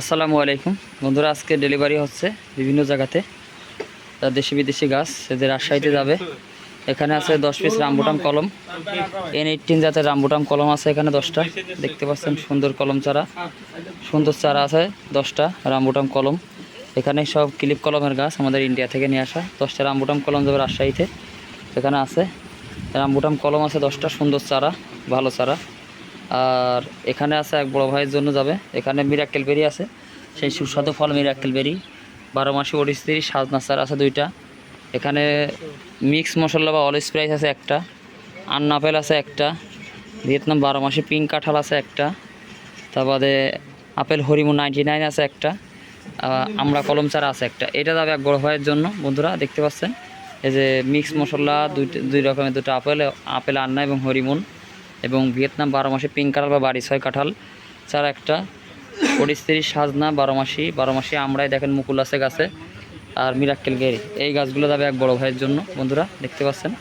আসসালামু আলাইকুম। বন্ধুরা, আজকে ডেলিভারি হচ্ছে বিভিন্ন জায়গাতে। দেশি বিদেশি গাছ, এদের রাজশাহীতে যাবে। এখানে আছে দশ পিস রামবুটাম কলম। এন এইটিন জাতের রামবুটাম কলম আছে এখানে দশটা। দেখতে পাচ্ছেন সুন্দর কলম চারা। সুন্দর চারা আছে দশটা রামবুটাম কলম। এখানে সব ক্লিপ কলমের গাছ আমাদের ইন্ডিয়া থেকে নিয়ে আসা। দশটা রামবুটাম কলম যাবে রাজশাহীতে। এখানে আছে রামবুটাম কলম আছে দশটা, সুন্দর চারা, ভালো চারা। আর এখানে আছে এক বড় ভাইয়ের জন্য যাবে। এখানে মিরাক্কেল বেরি আছে। সেই সুস্বাদু ফল মিরাক্কেল বেরি বারো মাসে ওডিস্ত্রি সাজনাসার আছে দুইটা। এখানে মিক্স মশলা বা অলিভ স্প্রাইস আছে একটা। আন্নাপেল আছে একটা। ভিয়েতনাম বারো মাসে পিঙ্ক কাঁঠাল আছে একটা। তার বাদে আপেল হরিমু নাইনটি নাইন আছে একটা। আমড়া কলম চারা আছে একটা। এটা যাবে এক বড় ভাইয়ের জন্য, বন্ধুরা, দেখতে পাচ্ছেন? এই যে মিক্স মশলা দুই দুই রকমের দুটো আপেল আপেল আন্না এবং হরিমুন। এবং ভিয়েতনাম বারো মাসে পিঙ্ক কাঁঠাল বা বাড়ি ছয় কাঁঠাল চারা একটা। পরিস্থিতি সাজনা, বারো মাসি। বারো মাসি আমরাই দেখেন মুকুল আছে গাছে আর মিরাক্কেল গেরি। এই গাছগুলো যাবে এক বড় ভাইয়ের জন্য, বন্ধুরা, দেখতে পাচ্ছেন?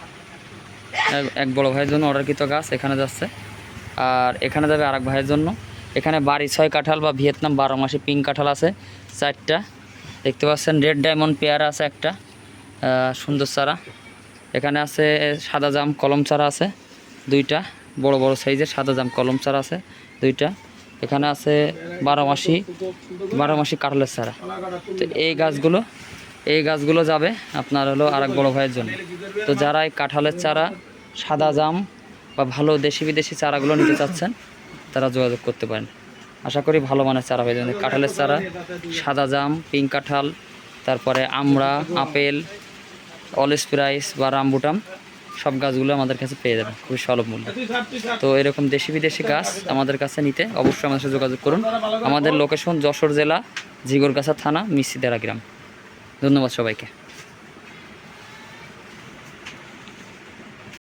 এক- বড় ভাইয়ের জন্য অর্ডারকৃত গাছ এখানে যাচ্ছে। আর এখানে যাবে আরেক ভাইয়ের জন্য। এখানে বাড়ি ছয় কাঁঠাল বা ভিয়েতনাম বারো মাসে পিঙ্ক কাঁঠাল আছে, চারটা। দেখতে পাচ্ছেন, রেড ডায়মন্ড পেয়ারা আছে একটা সুন্দর চারা। এখানে আছে সাদা জাম, কলম চারা আছে, দুইটা। বড় বড় সাইজের সাদা জাম কলম চারা আছে দুইটা। এখানে আছে বারো মাসি বারো মাসি কাঁঠালের চারা। তো এই গাছগুলো এই গাছগুলো যাবে আপনার হলো আরেক বড় ভাইয়ের জন্য। তো যারা এই কাঁঠালের চারা, সাদা জাম বা ভালো দেশি বিদেশি চারাগুলো নিতে চাচ্ছেন, তারা যোগাযোগ করতে পারেন। আশা করি ভালো মানের চারা হয়ে যাবে কাঁঠালের চারা, সাদা জাম, পিঙ্ক কাঁঠাল, তারপরে আমড়া, আপেল অলিস প্রাইস বা রামবুটাম। সব গাছগুলো আমাদের কাছে পেয়ে যাবেন, খুবই সলভ মূল্য। তো এরকম দেশি বিদেশি গাছ আমাদের কাছে নিতে অবশ্যই আমাদের সাথে যোগাযোগ করুন। আমাদের লোকেশন যশোর জেলা, জিগরগাছা থানা মিসিদারা গ্রাম। ধন্যবাদ সবাইকে।